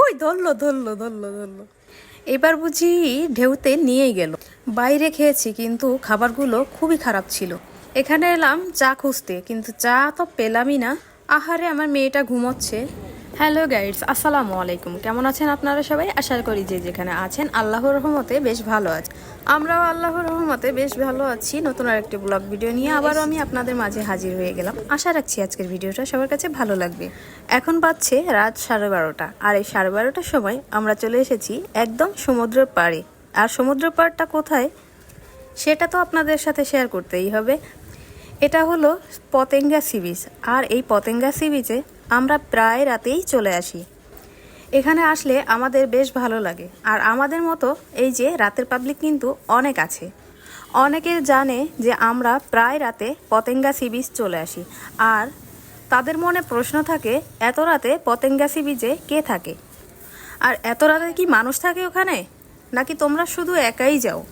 ওই ধরলো ধরলো ধরলো ধরলো। এবার বুঝি ঢেউতে নিয়েই গেল। বাইরে খেয়েছি, কিন্তু খাবারগুলো খুবই খারাপ ছিল। এখানে এলাম চা খুঁজতে, কিন্তু চা তো পেলামই না। আহারে, আমার মেয়েটা ঘুমোচ্ছে। হ্যালো গাইডস, আসসালামু আলাইকুম। কেমন আছেন আপনারা সবাই? আশা করি যে যেখানে আছেন, আল্লাহর রহমতে বেশ ভালো আছে। আমরাও আল্লাহর রহমতে বেশ ভালো আছি। নতুন আরেকটি ব্লগ ভিডিও নিয়ে আবারও আমি আপনাদের মাঝে হাজির হয়ে গেলাম। আশা রাখছি আজকের ভিডিওটা সবার কাছে ভালো লাগবে। এখন বাজছে রাত সাড়ে বারোটা। আর এই সাড়ে বারোটার সময় আমরা চলে এসেছি একদম সমুদ্রের পাড়ে। আর সমুদ্র পাড়টা কোথায়? সেটা তো আপনাদের সাথে শেয়ার করতেই হবে। এটা হলো পতেঙ্গা সি বিচ। আর এই পতেঙ্গা সি বিচে আমরা প্রায় রাতেই চলে আসি। এখানে আসলে আমাদের বেশ ভালো লাগে। আর আমাদের মতো এই যে রাতের পাবলিক কিন্তু অনেক আছে। অনেকে জানে যে আমরা প্রায় রাতে পতেঙ্গা সি বিচ চলে আসি। আর তাদের মনে প্রশ্ন থাকে, এত রাতে পতেঙ্গা সি বিচে কে থাকে? আর এত রাতে কি মানুষ থাকে ওখানে? নাকি তোমরা শুধু একাই যাও?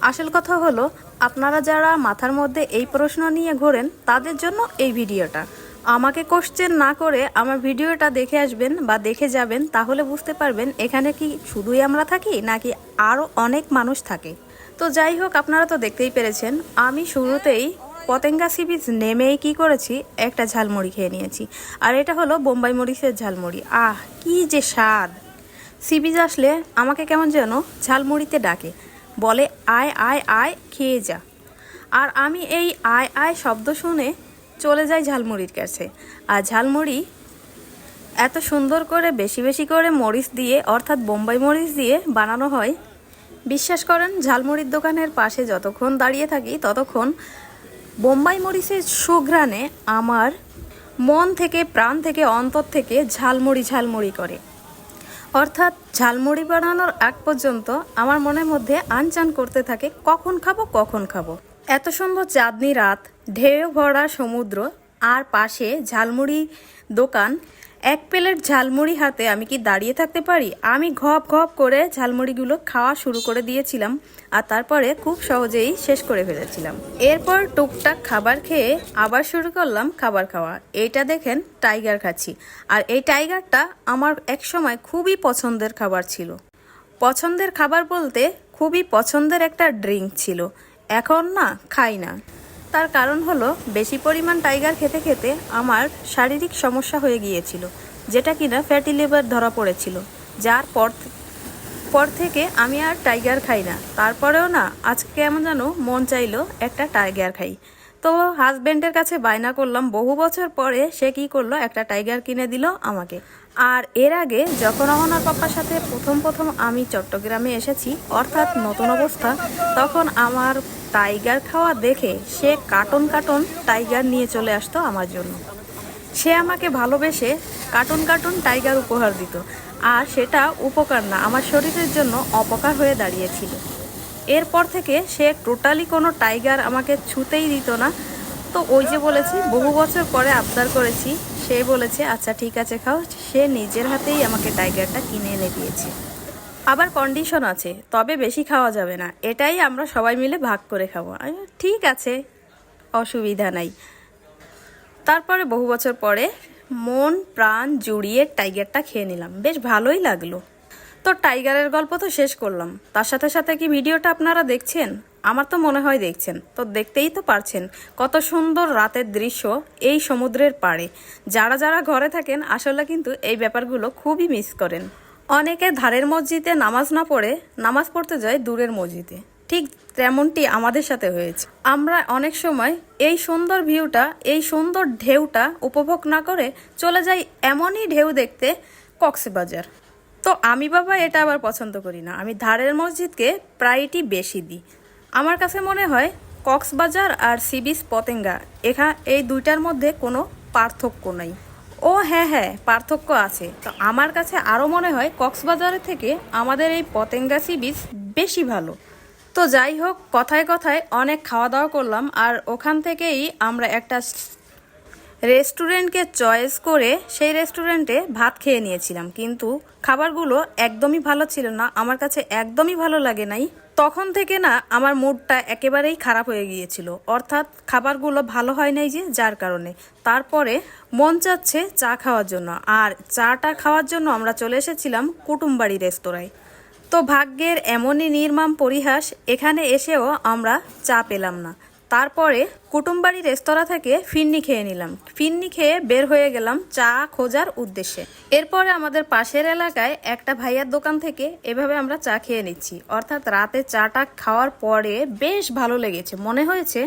আসল কথা হলো, আপনারা যারা মাথার মধ্যে এই প্রশ্ন নিয়ে ঘোরেন, তাদের জন্য এই ভিডিওটা। আমাকে কোশ্চেন না করে আমার ভিডিওটা দেখে আসবেন বা দেখে যাবেন, তাহলে বুঝতে পারবেন এখানে কি শুধুই আমরা থাকি নাকি আরও অনেক মানুষ থাকে। তো যাই হোক, আপনারা তো দেখতেই পেরেছেন, আমি শুরুতেই পতেঙ্গা সি বিচ নেমেই কি করেছি, একটা ঝালমুড়ি খেয়ে নিয়েছি। আর এটা হলো বোম্বাই মরিচের ঝালমুড়ি। আহ, কি যে স্বাদ! সি বিচ আসলে আমাকে কেমন যেন ঝালমুড়িতে ডাকে। বলে, আয় আয় আয়, খেয়ে যা। আর আমি এই আয় আয় শব্দ শুনে চলে যাই ঝালমুড়ির কাছে। আর ঝালমুড়ি এত সুন্দর করে, বেশি বেশি করে মরিচ দিয়ে, অর্থাৎ বোম্বাই মরিচ দিয়ে বানানো হয়। বিশ্বাস করেন, ঝালমুড়ির দোকানের পাশে যতক্ষণ দাঁড়িয়ে থাকি, ততক্ষণ বোম্বাই মরিচের সুঘ্রাণে আমার মন থেকে, প্রাণ থেকে, অন্তর থেকে ঝালমুড়ি ঝালমুড়ি করে। অর্থাৎ ঝালমুড়ি বানানোর আগ পর্যন্ত আমার মনের মধ্যে আনচান করতে থাকে, কখন খাব কখন খাব। এত সুন্দর চাঁদনি রাত, ঢেউ ভরা সমুদ্র, আর পাশে ঝালমুড়ি দোকান। এক প্লেট ঝালমুড়ি হাতে আমি কি দাঁড়িয়ে থাকতে পারি? আমি ঘপ ঘপ করে ঝালমুড়িগুলো খাওয়া শুরু করে দিয়েছিলাম, আর তারপরে খুব সহজেই শেষ করে ফেলেছিলাম। এরপর টুকটাক খাবার খেয়ে আবার শুরু করলাম খাবার খাওয়া। এইটা দেখেন টাইগার খাচ্ছি। আর এই টাইগারটা আমার এক সময় খুবই পছন্দের খাবার ছিল। পছন্দের খাবার বলতে খুবই পছন্দের একটা ড্রিঙ্ক ছিল। এখন না, খাই না। তার কারণ হলো, বেশি পরিমাণ টাইগার খেতে খেতে আমার শারীরিক সমস্যা হয়ে গিয়েছিল, যেটা কিনা ফ্যাটি লিভার ধরা পড়েছিল। যার পর পর থেকে আমি আর টাইগার খাই না। তারপরেও না, আজকে কেমন যেন মন চাইলো একটা টাইগার খাই। তো হাজবেন্ডের কাছে বায়না করলাম, বহু বছর পরে সে কি করল? একটা টাইগার কিনে দিল আমাকে। আর এর আগে যখন আমার পাপার সাথে প্রথম প্রথম আমি চট্টগ্রামে এসেছি, অর্থাৎ নতুন অবস্থা, তখন আমার টাইগার খাওয়া দেখে সে কার্টন কার্টন টাইগার নিয়ে চলে আসতো আমার জন্য। সে আমাকে ভালোবেসে কার্টুন কার্টুন টাইগার উপহার দিত। আর সেটা উপকার না, আমার শরীরের জন্য অপকার হয়ে দাঁড়িয়েছিল। এরপর থেকে সে টোটালি কোনো টাইগার আমাকে ছুতেই দিত না। তো ওই যে বলেছি, বহু বছর পরে আবদার করেছি, সে বলেছে আচ্ছা ঠিক আছে, খাও। সে নিজের হাতেই আমাকে টাইগারটা কিনে এনে দিয়েছে। আবার কন্ডিশন আছে, তবে বেশি খাওয়া যাবে না। এটাই আমরা সবাই মিলে ভাগ করে খাব। ঠিক আছে, অসুবিধা নাই। তারপরে বহু বছর পরে মন, প্রাণ জুড়িয়ে টাইগারটা খেয়ে নিলাম। বেশ ভালোই লাগল। তো টাইগারের গল্প তো শেষ করলাম। তার সাথে সাথে কি ভিডিওটা আপনারা দেখছেন? আমার তো মনে হয় দেখছেন। তো দেখতেই তো পারছেন কত সুন্দর রাতের দৃশ্য এই সমুদ্রের পাড়ে। যারা যারা ঘরে থাকেন, আসলে কিন্তু এই ব্যাপারগুলো খুবই মিস করেন। অনেকে ধারের মসজিদে নামাজ না পড়ে নামাজ পড়তে যায় দূরের মসজিদে। ঠিক তেমনটি আমাদের সাথে হয়েছে। আমরা অনেক সময় এই সুন্দর ভিউটা, এই সুন্দর ঢেউটা উপভোগ না করে চলে যাই এমনই ঢেউ দেখতে কক্সবাজার। তো আমি বাবা এটা আবার পছন্দ করি না। আমি ধারের মসজিদকে প্রায়টি বেশি দিই। আমার কাছে মনে হয় কক্সবাজার আর সিবিস পতেঙ্গা এখা, এই দুইটার মধ্যে কোনো পার্থক্য নাই। ও হ্যাঁ হ্যাঁ পার্থক্য আছে। তো আমার কাছে আরও মনে হয় কক্সবাজারের থেকে আমাদের এই পতেঙ্গা সি বিচ বেশি ভালো। তো যাই হোক, কথায় কথায় অনেক খাওয়া দাওয়া করলাম আর ওখান থেকেই আমরা একটা রেস্টুরেন্টকে চয়েস করে সেই রেস্টুরেন্টে ভাত খেয়ে নিয়েছিলাম। কিন্তু খাবারগুলো একদমই ভালো ছিল না, আমার কাছে একদমই ভালো লাগে নাই। তখন থেকে না, আমার মুডটা একেবারেই খারাপ হয়ে গিয়েছিল। অর্থাৎ খাবারগুলো ভালো হয় নাই যে, যার কারণে। তারপরে মন চাচ্ছে চা খাওয়ার জন্য। আর চাটা খাওয়ার জন্য আমরা চলে এসেছিলাম কুটুমবাড়ি রেস্তোরাঁয়। তো ভাগ্যের এমনই নির্মাম পরিহাস, এখানে এসেও আমরা চা পেলাম না। তারপরে কুটুমবাড়ি রেস্তোরাঁ থেকে ফিন্নি খেয়ে নিলাম। ফিন্নি খেয়ে বের হয়ে গেলাম চা খোঁজার উদ্দেশ্যে। এরপরে আমাদের পাশের এলাকায় একটা ভাইয়ার দোকান থেকে এভাবে আমরা চা খেয়ে নিচ্ছি। অর্থাৎ রাতে চাটা খাওয়ার পরে বেশ ভালো লেগেছে। মনে হয়েছে